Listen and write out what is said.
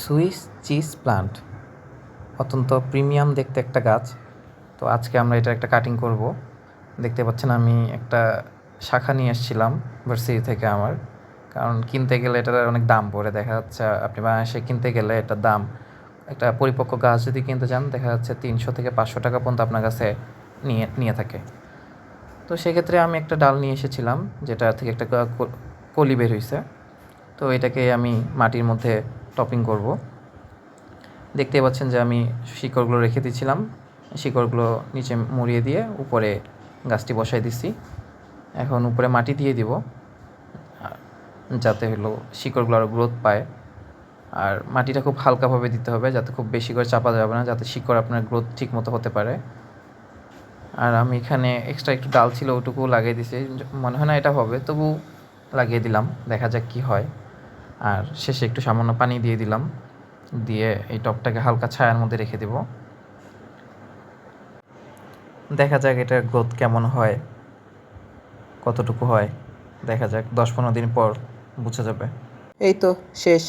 Swiss cheese plant. অত্যন্ত premium দেখতে একটা গাছ। তো আজকে আমরা এটা একটা কাটিং করব। দেখতে পাচ্ছেন আমি একটা শাখা নিয়ে এসেছিলাম ভার্সিটি থেকে আমার। কারণ কিনতে গেলে এটার অনেক দাম পড়ে। দেখা যাচ্ছে আপনি বাংলাদেশে কিনতে গেলে এটার দাম একটা পরিপক্ক গাছ যদি কিনতে চান, দেখা যাচ্ছে তিনশো থেকে পাঁচশো টাকা পর্যন্ত আপনার কাছে নিয়ে নিয়ে থাকে। তো সেক্ষেত্রে আমি একটা ডাল নিয়ে এসেছিলাম, যেটা থেকে একটা কলি বের হয়েছে তো এটাকে আমি মাটির মধ্যে টপিং করব। দেখতে পাচ্ছেন যে আমি শিকড়গুলো রেখে দিয়েছিলাম। শিকড়গুলো নিচে মুড়িয়ে দিয়ে উপরে গাছটি বসাই দিছি। এখন উপরে মাটি দিয়ে দিব যাতে হলো শিকড়গুলো আরও গ্রোথ পায়। আর মাটিটা খুব হালকাভাবে দিতে হবে, যাতে খুব বেশি করে চাপা যাবে না, যাতে শিকড় আপনার গ্রোথ ঠিক মতো হতে পারে। আর আমি এখানে এক্সট্রা একটু ডাল ছিল ওটুকু লাগিয়ে দিছি মনে হয় না এটা হবে তবু লাগিয়ে দিলাম, দেখা যাক কি হয়। আর শেষে একটু সামান্য পানি দিয়ে দিলাম। দিয়ে এই টপটাকে হালকা ছায়ার মধ্যে রেখে দেব। দেখা যাক এটার গ্রোথ কেমন হয়, কতটুকু হয়। দেখা যাক, দশ পনেরো দিন পর বুঝে যাবে। এই তো, শেষ।